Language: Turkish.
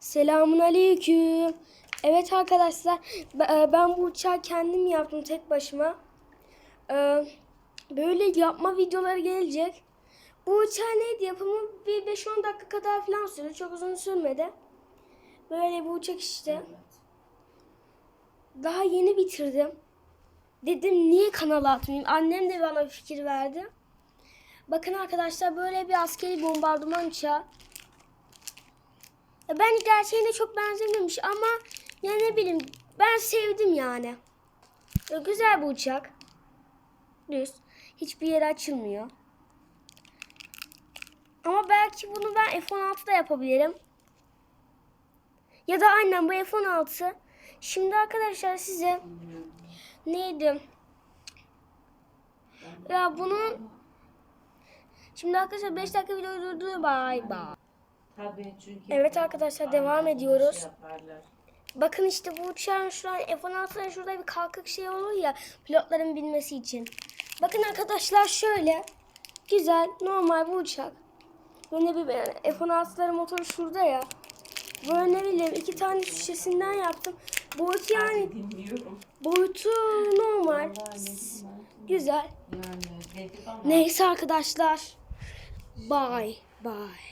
Selamun aleyküm. Evet arkadaşlar e, ben bu uçağı kendim yaptım tek başıma. Ee, Böyle yapma videoları gelecek. Bu uçağı neydi yapımı bir 5-10 dakika kadar falan sürdü. Çok uzun sürmedi. Böyle bu uçak işte. Daha yeni bitirdim. Dedim niye kanala atmayayım? Annem de bana bir fikir verdi. Bakın arkadaşlar böyle bir askeri bombardıman uçağı. Ben gerçeğine çok benzememiş ama ya ne bileyim ben sevdim yani. Ya güzel bu uçak. Düz. Hiçbir yeri açılmıyor. Ama belki bunu ben F-16'da yapabilirim. Ya da aynen bu F-16. Şimdi arkadaşlar size neydi? Ya bunun Şimdi arkadaşlar 5 dakika videoyu durduruyor. Bay bay. Tabii çünkü. Evet arkadaşlar, devam ediyoruz. Şey yaparlar. Bakın işte bu uçağın şu an F-16'ların şurada bir kalkık şey olur ya pilotların bilmesi için. Bakın arkadaşlar şöyle güzel normal bu uçak. Böyle bir yani F-16'ların motoru şurada ya. Böyle ne bileyim iki tane şişesinden yaptım. Boyutu yani boyutu normal. Güzel. Neyse arkadaşlar. Bye bye.